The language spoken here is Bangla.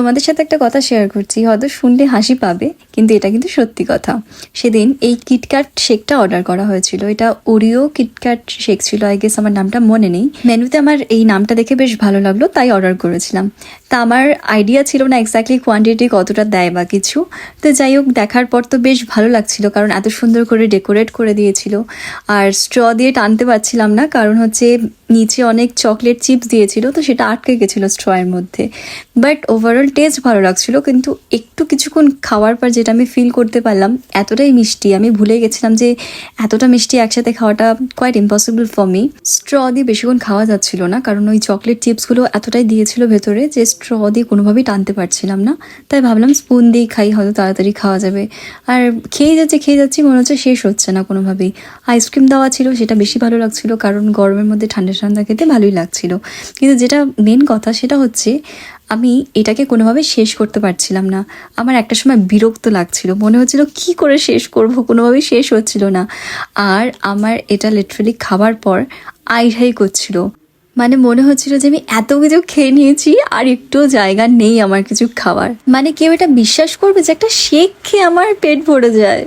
তোমাদের সাথে একটা কথা শেয়ার করছি। হয়তো শুনলে হাসি পাবে, কিন্তু এটা কিন্তু সত্যি কথা। সেদিন এই কিটক্যাট শেকটা অর্ডার করা হয়েছিল। এটা ওরিও কিটক্যাট শেক ছিল। আই গেস আমার নামটা মনে নেই। মেনুতে আমার এই নামটা দেখে বেশ ভালো লাগল, তাই অর্ডার করেছিলাম। তা আমার আইডিয়া ছিল না এক্স্যাক্টলি কোয়ান্টিটি কতটা দেয় বা কিছু। তো যাই হোক, দেখার পর তো বেশ ভালো লাগছিল, কারণ এত সুন্দর করে ডেকোরেট করে দিয়েছিল। আর স্ট্র দিয়ে টানতে পারছিলাম না, কারণ হচ্ছে নিচে অনেক চকলেট চিপস দিয়েছিল, তো সেটা আটকে গেছিল স্ট্রয়ের মধ্যে। বাট ওভারঅল টেস্ট ভালো লাগছিল, কিন্তু একটু কিছুক্ষণ খাওয়ার পর যেটা আমি ফিল করতে পারলাম, এতটাই মিষ্টি। আমি ভুলে গেছিলাম যে এতটা মিষ্টি একসাথে খাওয়াটা quite impossible for me straw দিয়ে বেশিক্ষণ খাওয়া যাচ্ছিল না, কারণ ওই চকলেট চিপসগুলো এতটাই দিয়েছিল ভেতরে যে স্ট্র দিয়ে কোনোভাবেই টানতে পারছিলাম না। তাই ভাবলাম স্পুন দিয়ে খাই, হয়তো তাড়াতাড়ি খাওয়া যাবে। আর খেয়ে যাচ্ছে, খেয়ে যাচ্ছি, মনে হচ্ছে শেষ হচ্ছে না কোনোভাবেই। আইসক্রিম দেওয়া ছিল, সেটা বেশি ভালো লাগছিল, কারণ গরমের মধ্যে ঠান্ডা ঠান্ডা খেতে ভালোই লাগছিল। কিন্তু যেটা মেন কথা, সেটা হচ্ছে আমি এটাকে কোনোভাবে শেষ করতে পারছিলাম না। আমার একটা সময় বিরক্ত লাগছিল। মনে হচ্ছিল, কি করে শেষ করব? কোনোভাবেই শেষ হচ্ছিল না। আর আমার এটা লিটারালি খাবার পর আইহাই করছিল। মানে মনে হচ্ছিল যে আমি এত কিছু খেয়ে নিয়েছি আর একটুও জায়গা নেই আমার কিছু খাবার মানে কেউ এটা বিশ্বাস করবে যে একটা শেক খেয়ে আমার পেট ভরে যায়।